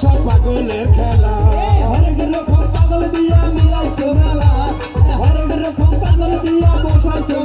সব পাগলের খেলা। হরেক রকম পাগল দিয়া মিলাইছো মেলা। হরেক রকম পাগল দিয়া বসাইছো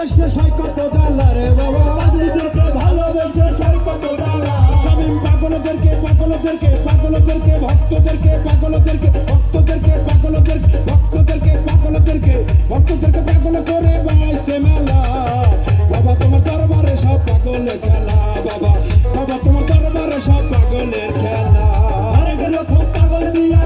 ভালোবেসে সয় কত জ্বালা রে বাবা। পাগলদেরকে ভালোবেসে সয় কত জ্বালা। শামিম পাগলদেরকে পাগলদেরকে পাগলদেরকে ভক্তদেরকে পাগলদেরকে ভক্তদেরকে পাগলদেরকে ভক্তদেরকে পাগলদেরকে ভক্তদেরকে পাগল করে বানাইছে মেলা। বাবা তোমার দরবারে সব পাগলের খেলা। বাবা বাবা তোমার দরবারে সব পাগলের খেলা। আরেক রকম পাগল দিয়া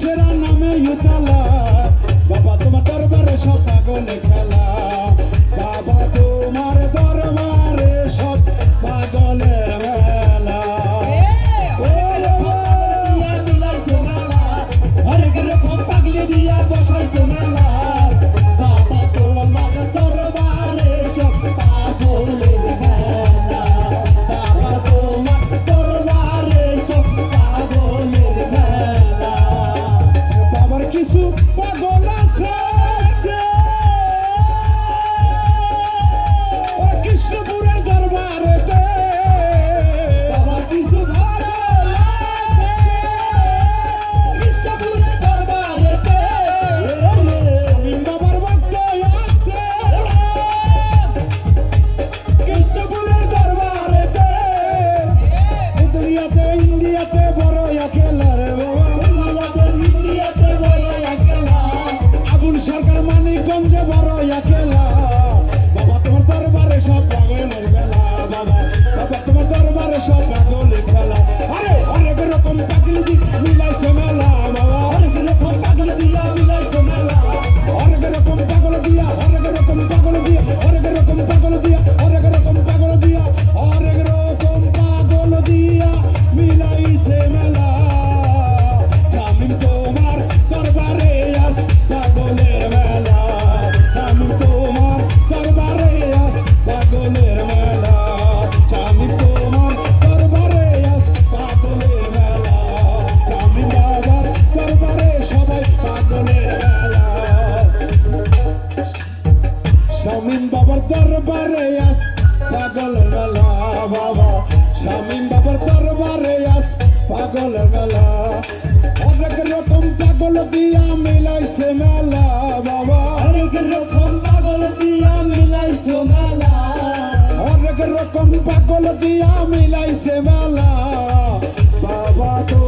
সেরা নামে ইতালা বাবা তোমার দরবারে সব পাগলে সরকার মানিকগঞ্জে বড় একলা বাবা, তোমার দরবারে সব পাগলের বেলা। বাবা বাবা, তোমার দরবারে সব পাগলের বেলা আরে আরে দরবারে আস পাগল মেলা বাবা। শামিম বাবার দরবারে আস পাগল মেলা অনেক রকম পাগল দিয়া মিলাইছে মেলা বাবা। অনেক রকম পাগল দিয়া মিলাইছে মেলা। অনেক রকম পাগল দিয়া মিলাইছে মেলা বাবা তো